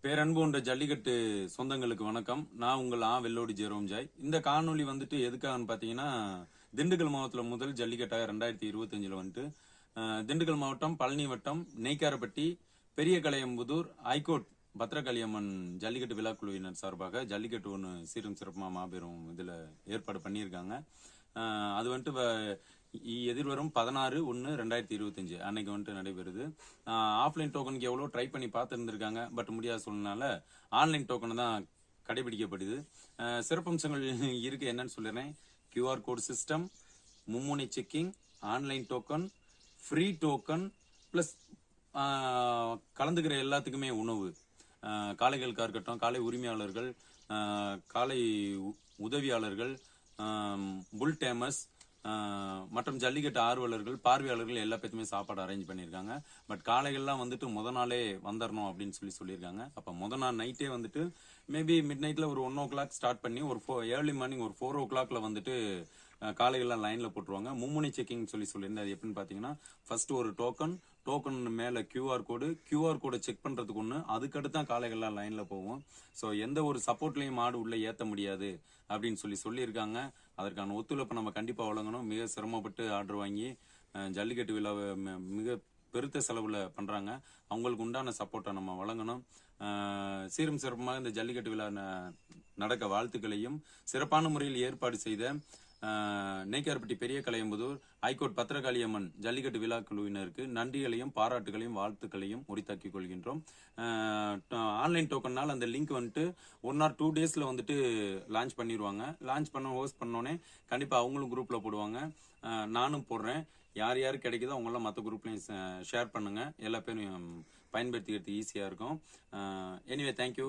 பேரன்பு உண்ட ஜல்லிக்கட்டு சொந்தங்களுக்கு வணக்கம். நான் உங்கள் ஆ வெள்ளோடி ஜெரோம் ஜாய். இந்த காணொலி வந்துட்டு எதுக்காகன்னு பார்த்தீங்கன்னா திண்டுக்கல் மாவட்டத்தில் முதல் ஜல்லிக்கட்டாக ரெண்டாயிரத்தி இருபத்தஞ்சில் வந்துட்டு திண்டுக்கல் மாவட்டம் பழனி வட்டம் நெய்க்காரப்பட்டி பெரிய கலையம்புதூர் ஐகோர்ட் பத்ரகாளியம்மன் ஜல்லிக்கட்டு விழாக்குழுவினர் சார்பாக ஜல்லிக்கட்டு ஒன்று சீரும் சிறப்புமா மாபெரும் இதில் ஏற்பாடு பண்ணியிருக்காங்க. அது வந்துட்டு வ- எதிர்வரும் பதினாறு ஒன்று ரெண்டாயிரத்தி இருபத்தஞ்சு அன்னைக்கு வந்துட்டு நடைபெறுது ஆஃப்லைன் டோக்கனுக்கு எவ்வளோ ட்ரை பண்ணி பார்த்துருந்துருக்காங்க பட் முடியாத சூழ்நிலை ஆன்லைன் டோக்கன் தான் கடைபிடிக்கப்படுது சிறப்பம்சங்கள் இருக்குது என்னன்னு சொல்லிடுறேன் கியூஆர் கோட் சிஸ்டம் மும்முனை checking online token free token plus கலந்துக்கிற எல்லாத்துக்குமே உணவு காலைகளுக்காக இருக்கட்டும் காலை உரிமையாளர்கள் காலை உதவியாளர்கள் புல் டேமஸ் மற்றும் ஜல்லிக்கட்டு ஆர்வலர்கள் பார்வையாளர்கள் எல்லா பேத்துமே சாப்பாடு அரேஞ்ச் பண்ணியிருக்காங்க. பட் காலைகள்லாம் வந்துட்டு முத நாளே வந்துடணும் அப்படின்னு சொல்லி சொல்லியிருக்காங்க. அப்போ முத நாள் நைட்டே வந்துட்டு மேபி மிட் நைட்டில் ஒரு ஒன் ஓ கிளாக் ஸ்டார்ட் பண்ணி ஒரு ஃபோ ஏர்லி மார்னிங் ஒரு ஃபோர் ஓ கிளாக்ல வந்துட்டு காலைகள்லாம் லைனில் போட்டுருவாங்க. மும்முனை செக்கிங் சொல்லி சொல்லியிருந்தேன். அது எப்படின்னு பார்த்தீங்கன்னா ஃபர்ஸ்ட் ஒரு டோக்கன் டோக்கன் மேலே கியூஆர் கோடு கியூஆர் கோடை செக் பண்ணுறதுக்கு ஒன்று அதுக்கடுத்து தான் காளைகள்லாம் லைனில் போகும். ஸோ எந்த ஒரு சப்போர்ட்லையும் மாடு உள்ளே ஏற்ற முடியாது அப்படின்னு சொல்லி சொல்லியிருக்காங்க. அதற்கான ஒத்துழைப்பை நம்ம கண்டிப்பாக வழங்கணும். மிக சிரமப்பட்டு ஆர்டர் வாங்கி ஜல்லிக்கட்டு விழாவை மிக பெருத்த செலவில் பண்ணுறாங்க அவங்களுக்கு உண்டான சப்போர்ட்டை நம்ம வழங்கணும். சீரும் சிறப்புமாக இந்த ஜல்லிக்கட்டு விழா நடக்க வாழ்த்துக்களையும் சிறப்பான முறையில் ஏற்பாடு செய்த நெய்க்கார்பட்டி பெரிய கலையம்புதூர் ஐகோர்ட் பத்திரகாளியம்மன் ஜல்லிக்கட்டு விழா குழுவினருக்கு நன்றிகளையும் பாராட்டுகளையும் வாழ்த்துக்களையும் உரித்தாக்கிக் கொள்கின்றோம். ஆன்லைன் டோக்கனால் அந்த லிங்க் வந்துட்டு ஒன் ஆர் டூ டேஸில் வந்துட்டு லான்ச் பண்ணிடுவாங்க லான்ச் பண்ண ஹோஸ்ட் பண்ணோடனே கண்டிப்பாக அவங்களும் குரூப்பில் போடுவாங்க. நானும் போடுறேன். யார் யார் கிடைக்குதோ அவங்களாம் மற்ற குரூப்லையும் ஷேர் பண்ணுங்கள் எல்லா பேரும் பயன்படுத்திக்கிறதுக்கு ஈஸியாக இருக்கும். Anyway thank you